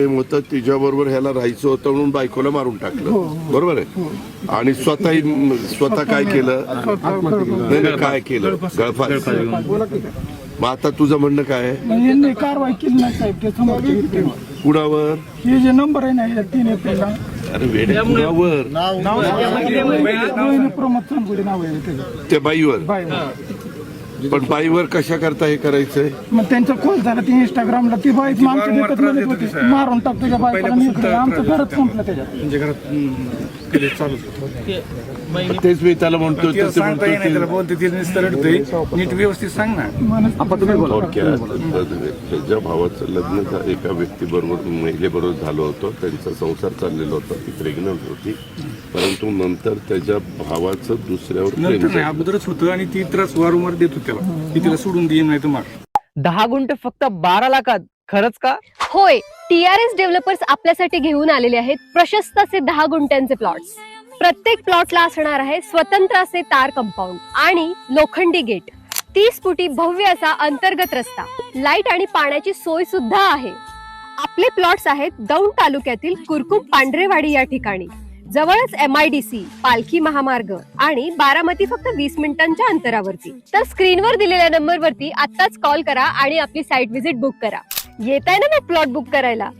प्रेम होतं तिच्याबरोबर ह्याला राहायचं होतं म्हणून बायकोला मारून टाकलं बरोबर आहे आणि स्वतः स्वतः काय केलं नाही नाही, काय केलं गळफास मग आता तुझं म्हणणं काय आहे म्हणजे यांनी कारवाई केली नाही साहेब ते समोरच्या व्यक्तीवर कुणावर हे जे नंबर आहे ना या तीन एप्रिलला अरे वेड्या कुणावर रोहिणी प्रमोद चांदगुडे नाव आहे त्याचं त्या बाईवर बाय पण बाईवर कशा करता हे करायचंय? मग त्यांचा कॉल झाला ती इंस्टाग्रामला ती म्हणत होती मारून टाक तुझ्या बायकोला मी इकडे आमचं घरच संपलं त्याच्यात. म्हणजे घरात हम्म, कधी चालूच होतं. पण तेच मी त्याला म्हणतोय तिला तसं सांगता येईल त्याला म्हणतोय बोलते तिला नुसतं रडतंय. नीट व्यवस्थित सांग ना. थोडक्यात त्याच्या भावाचं लग्न झा- एका व्यक्तीबरोबर महिलेबरोबर झालं होतं. त्यांचा संसार चाललेला होता. ती प्रेग्नंट होती. परंतु नंतर त्याच्या भावाचं दुसऱ्यावर प्रेम नंतर नाही झालं. अगोदरच होतं आणि ती त्रास वारंवार देत होती त्याला ती तिला सोडून देईन नाही तुम्हाला दहा गुंठ फक्त बारा लाखात खरंच का? होय टीआरएस डेव्हलपर्स आपल्यासाठी घेऊन आलेले आहेत प्रशस्त असे दहा गुंठ्यांचे प्लॉट्स. प्रत्येक प्लॉटला असणार आहे स्वतंत्र असे तार कंपाऊंड आणि लोखंडी गेट. तीस फुटी भव्य असा अंतर्गत रस्ता. लाइट आणि पाण्याची सोय सुद्धा आहे. आपले प्लॉट्स आहेत दौंड तालुक्यातील कुरकुप पांढरेवाडी या ठिकाणी. जवळच एम आय डी सी पालखी महामार्ग आणि बारामती फक्त वीस मिनिटांच्या अंतरावरती. तर स्क्रीनवर दिलेल्या नंबरवरती आत्ताच कॉल करा आणि आपली साईट व्हिजिट बुक करा. येत आहे ना प्लॉट बुक करायला?